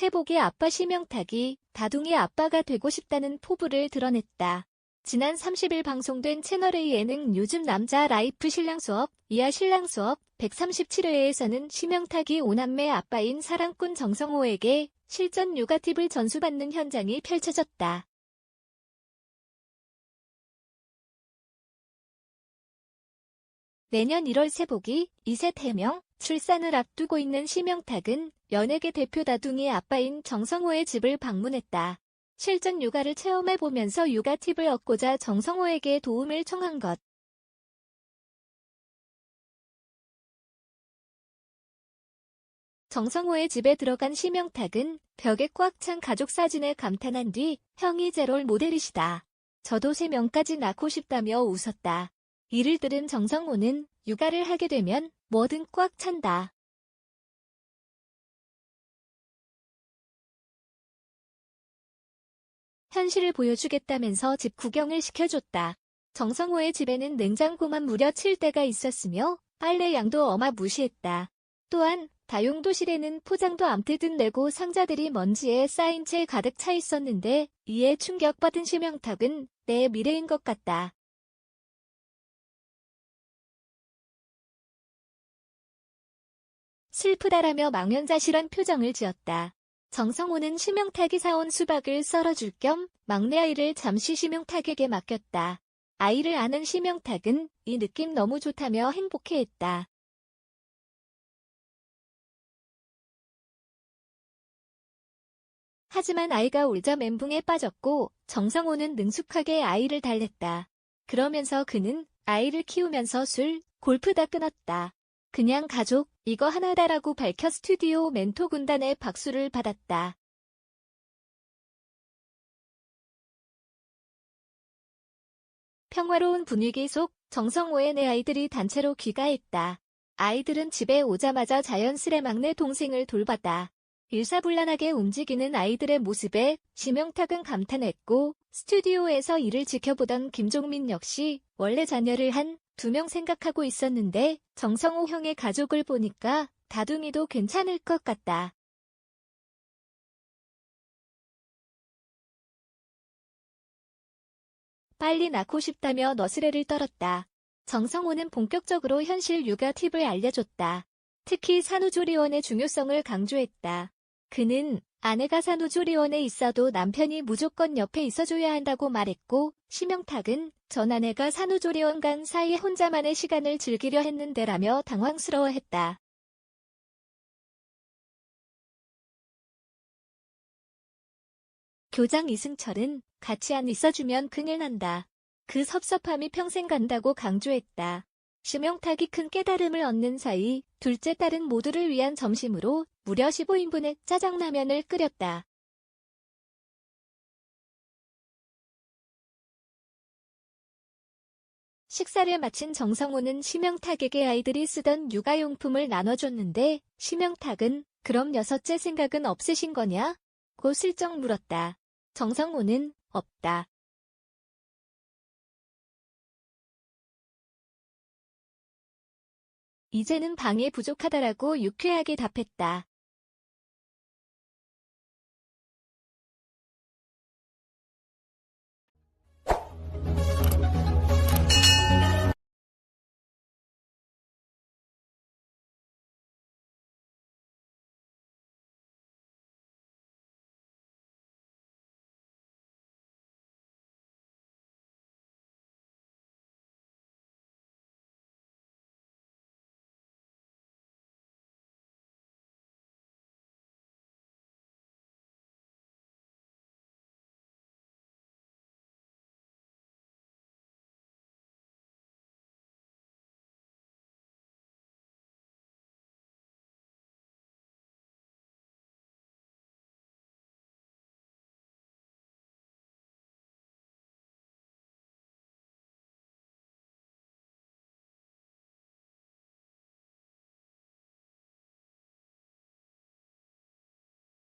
세복의 아빠 심영탁이 다둥이 아빠가 되고 싶다는 포부를 드러냈다. 지난 30일 방송된 채널A 예능 요즘 남자 라이프 신랑 수업, 이하 신랑 수업 137회에서는 심영탁이 오남매 아빠인 사랑꾼 정성호에게 실전 육아 팁을 전수받는 현장이 펼쳐졌다. 내년 1월 세복이 이세 태명 출산을 앞두고 있는 심영탁은 연예계 대표 다둥이 아빠인 정성호의 집을 방문했다. 실전 육아를 체험해보면서 육아 팁을 얻고자 정성호에게 도움을 청한 것. 정성호의 집에 들어간 심영탁은 벽에 꽉 찬 가족 사진에 감탄한 뒤 형이 제롤 모델이시다. 저도 세 명까지 낳고 싶다며 웃었다. 이를 들은 정성호는 육아를 하게 되면 뭐든 꽉 찬다. 현실을 보여주겠다면서 집 구경을 시켜줬다. 정성호의 집에는 냉장고만 무려 7대가 있었으며 빨래 양도 어마무시했다. 또한 다용도실에는 포장도 암틀듯 내고 상자들이 먼지에 쌓인 채 가득 차 있었는데 이에 충격받은 심영탁은 내 미래인 것 같다. 슬프다라며 망연자실한 표정을 지었다. 정성호는 심영탁이 사온 수박을 썰어줄 겸 막내 아이를 잠시 심영탁에게 맡겼다. 아이를 아는 심영탁은 이 느낌 너무 좋다며 행복해했다. 하지만 아이가 울자 멘붕에 빠졌고 정성호는 능숙하게 아이를 달랬다. 그러면서 그는 아이를 키우면서 술, 골프 다 끊었다. 그냥 가족, 이거 하나다라고 밝혀 스튜디오 멘토 군단의 박수를 받았다. 평화로운 분위기 속 정성호의 내 아이들이 단체로 귀가했다. 아이들은 집에 오자마자 자연스레 막내 동생을 돌봤다. 일사불란하게 움직이는 아이들의 모습에 심영탁은 감탄했고 스튜디오에서 이를 지켜보던 김종민 역시 원래 자녀를 한 두 명 생각하고 있었는데 정성호 형의 가족을 보니까 다둥이도 괜찮을 것 같다. 빨리 낳고 싶다며 너스레를 떨었다. 정성호는 본격적으로 현실 육아 팁을 알려줬다. 특히 산후조리원의 중요성을 강조했다. 그는 아내가 산후조리원에 있어도 남편이 무조건 옆에 있어줘야 한다고 말했고 심영탁은 전 아내가 산후조리원 간 사이에 혼자만의 시간을 즐기려 했는데라며 당황스러워했다. 교장 이승철은 같이 안 있어주면 큰일 난다. 그 섭섭함이 평생 간다고 강조했다. 심영탁이 큰 깨달음을 얻는 사이 둘째 딸은 모두를 위한 점심으로 무려 15인분의 짜장라면을 끓였다. 식사를 마친 정성호는 심영탁에게 아이들이 쓰던 육아용품을 나눠줬는데 심영탁은 그럼 여섯째 생각은 없으신 거냐? 고 슬쩍 물었다. 정성호는 없다. 이제는 방이 부족하다라고 유쾌하게 답했다.